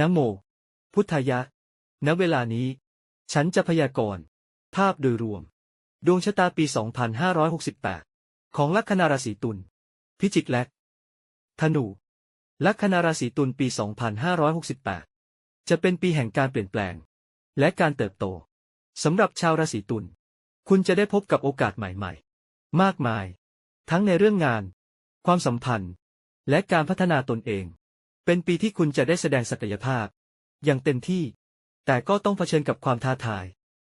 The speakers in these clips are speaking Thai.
นะโม พุทธายะ ณ เวลานี้ ฉันจะพยากรณ์ ภาพโดยรวม ดวงชะตาปี 2568 ของลัคนาราศีตุล พิจิกและ ธนู ลัคนาราศีตุลปี 2568 จะเป็นปีแห่งการเปลี่ยนแปลง และการเติบโต สำหรับชาวราศีตุล คุณจะได้พบกับโอกาสใหม่ ๆ มากมาย ทั้งในเรื่องงาน ความสัมพันธ์ และการพัฒนาตนเอง เป็นปีที่คุณจะได้แสดงศักยภาพ อย่างเต็มที่ แต่ก็ต้องเผชิญกับความท้าทาย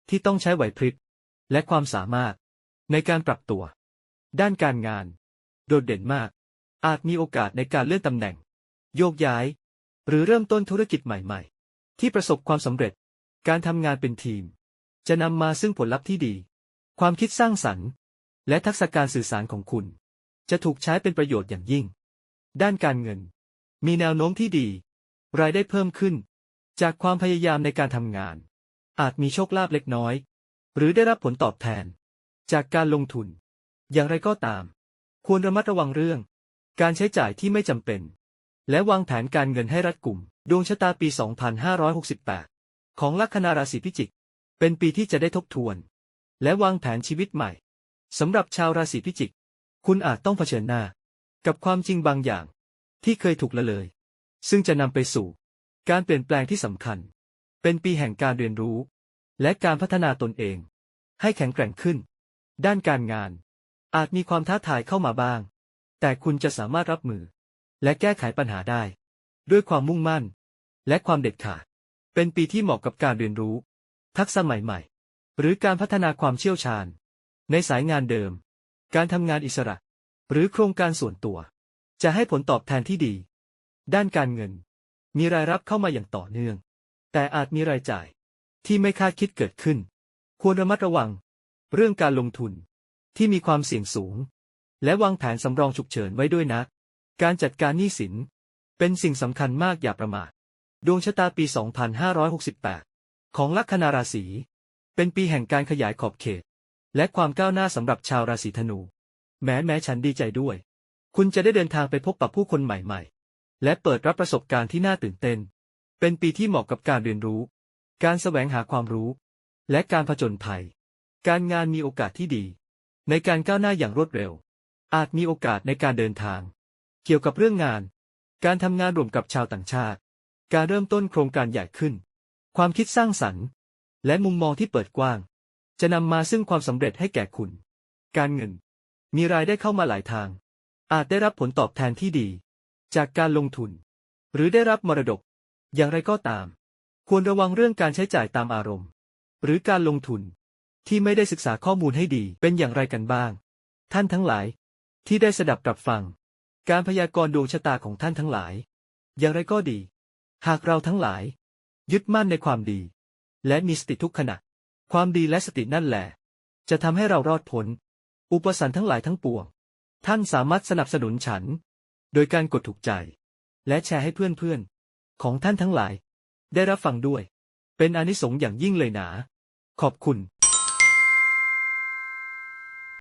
ที่ต้องใช้ไหวพริบและความสามารถ ในการปรับตัว ด้านการงาน โดดเด่นมาก อาจมีโอกาสในการเลื่อนตำแหน่ง โยกย้าย หรือเริ่มต้นธุรกิจใหม่ๆ ที่ประสบความสำเร็จ การทำงานเป็นทีม จะนำมาซึ่งผลลัพธ์ที่ดี ความคิดสร้างสรรค์ และทักษะการสื่อสารของคุณ จะถูกใช้เป็นประโยชน์อย่างยิ่ง ด้านการเงิน มีแนวโน้มที่ดี รายได้เพิ่มขึ้น จากความพยายามในการทำงาน อาจมีโชคลาภเล็กน้อย หรือได้รับผลตอบแทน จากการลงทุน อย่างไรก็ตาม ควรระมัดระวังเรื่อง การใช้จ่ายที่ไม่จำเป็น และวางแผนการเงินให้รัดกุม ดวงชะตาปี 2568 ของลัคนาราศีพิจิก เป็นปีที่จะได้ทบทวน และวางแผนชีวิตใหม่สำหรับชาวราศีพิจิก คุณอาจต้องเผชิญหน้า กับความจริงบางอย่าง ที่เคยถูกละเลย ซึ่งจะนำไปสู่ การเปลี่ยนแปลงที่สำคัญ เป็นปีแห่งการเรียนรู้ และการพัฒนาตนเอง ให้แข็งแกร่งขึ้น ด้านการงาน อาจมีความท้าทายเข้ามาบ้าง แต่คุณจะสามารถรับมือ และแก้ไขปัญหาได้ ด้วยความมุ่งมั่น และความเด็ดขาด เป็นปีที่เหมาะกับการเรียนรู้ ทักษะใหม่ๆ หรือการพัฒนาความเชี่ยวชาญ ในสายงานเดิม การทำงานอิสระ หรือโครงการส่วนตัว จะให้ผลตอบแทนที่ดี ด้านการเงิน มีรายรับเข้ามาอย่างต่อเนื่อง แต่อาจมีรายจ่ายที่ไม่คาดคิดเกิดขึ้น ควรระมัดระวัง เรื่องการลงทุนที่มีความเสี่ยงสูง และวางแผนสำรองฉุกเฉินไว้ด้วยนะการจัดการหนี้สิน เป็นสิ่งสำคัญมากอย่าประมาท ดวงชะตาปี 2568 ของลัคนาราศี เป็นปีแห่งการขยายขอบเขต และความก้าวหน้าสำหรับชาวราศีธนู แม้แม้ฉันดีใจด้วย คุณจะได้เดินทางไปพบปะผู้คนใหม่ๆ และเปิดรับประสบการณ์ที่น่าตื่นเต้น เป็นปีที่เหมาะกับการเรียนรู้ การแสวงหาความรู้ และการผจญภัย การงานมีโอกาสที่ดี ในการก้าวหน้าอย่างรวดเร็ว อาจมีโอกาสในการเดินทาง เกี่ยวกับเรื่องงาน การทำงานร่วมกับชาวต่างชาติ การเริ่มต้นโครงการใหญ่ขึ้น ความคิดสร้างสรรค์ และมุมมองที่เปิดกว้าง จะนำมาซึ่งความสำเร็จให้แก่คุณ การเงิน มีรายได้เข้ามาหลายทาง อาจได้รับผลตอบแทนที่ดี จากการลงทุน หรือได้รับมรดก อย่างไรก็ตาม ควรระวังเรื่องการใช้จ่ายตามอารมณ์ หรือการลงทุน ที่ไม่ได้ศึกษาข้อมูลให้ดีเป็นอย่างไรกันบ้าง ท่านทั้งหลาย ที่ได้สดับตรับฟัง การพยากรณ์ดวงชะตาของท่านทั้งหลาย อย่างไรก็ดี หากเราทั้งหลาย ยึดมั่นในความดี และมีสติทุกขณะ ความดีและสตินั่นแหละ จะทำให้เรารอดพ้นอุปสรรคทั้งหลายทั้งปวง ท่านสามารถสนับสนุนฉัน โดยการกดถูกใจ และแชร์ให้เพื่อนๆ ของท่านทั้งหลาย ได้รับฟังด้วย เป็นอนิสงส์อย่างยิ่งเลยหนาขอบคุณ